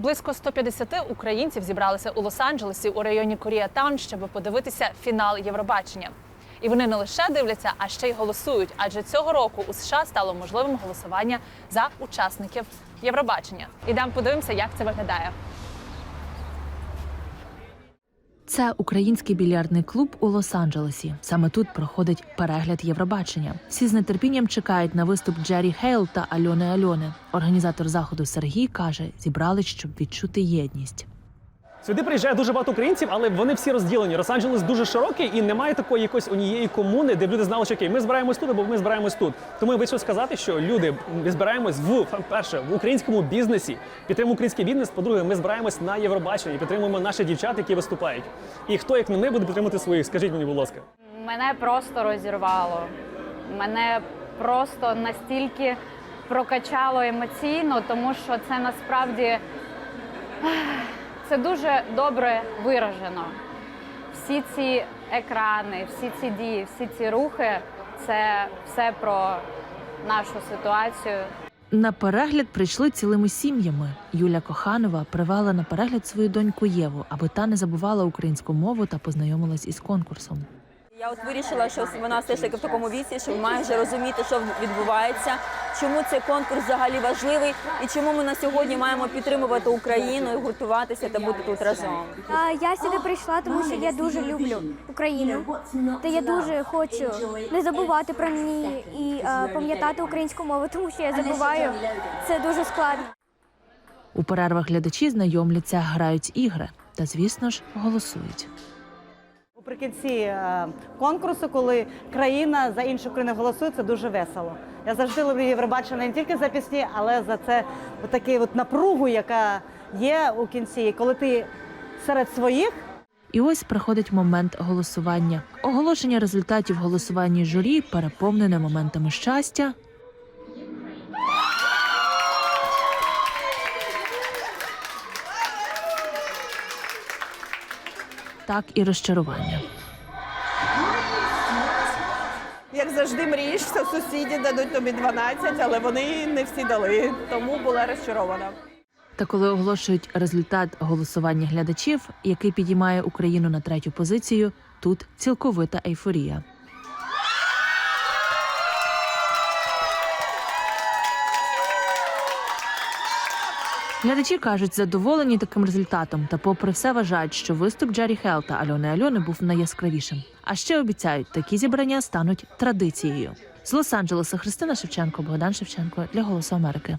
Близько 150 українців зібралися у Лос-Анджелесі у районі Коріатаун, щоб подивитися фінал Євробачення. І вони не лише дивляться, а ще й голосують. Адже цього року у США стало можливим голосування за учасників Євробачення. Ідемо подивимося, як це виглядає. Це український більярдний клуб у Лос-Анджелесі. Саме тут проходить перегляд Євробачення. Всі з нетерпінням чекають на виступ Джері Хейл та Альони Альони. Організатор заходу Сергій каже, зібрались, щоб відчути єдність. Сюди приїжджає дуже багато українців, але вони всі розділені. Лос-Анджелес дуже широкий і немає такої якоїсь однієї комуни, де б люди знали, що окей, ми збираємось тут, або ми збираємось тут. Тому я вийшов сказати, що люди ми збираємось в перше в українському бізнесі, підтримуємо український бізнес. По-друге, ми збираємось на Євробаченні, підтримуємо наших дівчат, які виступають. І хто як не ми буде підтримувати своїх? Скажіть мені, будь ласка. Мене просто розірвало. Мене просто настільки прокачало емоційно, тому що це насправді це дуже добре виражено. Всі ці екрани, всі ці дії, всі ці рухи це все про нашу ситуацію. На перегляд прийшли цілими сім'ями. Юля Коханова привела на перегляд свою доньку Єву, аби та не забувала українську мову та познайомилась із конкурсом. Я от вирішила, що вона все ж таки в такому віці, що має вже розуміти, що відбувається, чому цей конкурс взагалі важливий і чому ми на сьогодні маємо підтримувати Україну і гуртуватися та бути тут разом. Я сюди прийшла, тому що я дуже люблю Україну. Та я дуже хочу не забувати про неї і пам'ятати українську мову, тому що я забуваю. Це дуже складно. У перервах глядачі знайомляться, грають ігри та, звісно ж, голосують. Наприкінці е, конкурсу, коли країна за іншу країну голосує, це дуже весело. Я завжди люблю Євробачення не тільки за пісні, але за це таку от напругу, яка є у кінці. Коли ти серед своїх, І ось приходить момент голосування. Оголошення результатів голосування журі переповнене моментами щастя. Так і розчарування. Як завжди мрієш, що сусіді дадуть тобі 12, але вони не всі дали, тому була розчарована. Та коли оголошують результат голосування глядачів, який підіймає Україну на третю позицію, тут цілковита ейфорія. Глядачі кажуть, задоволені таким результатом, та попри все вважають, що виступ Джері Хелл та Альони Альони був найяскравішим. А ще обіцяють, такі зібрання стануть традицією. З Лос-Анджелеса Христина Шевченко, Богдан Шевченко для Голосу Америки.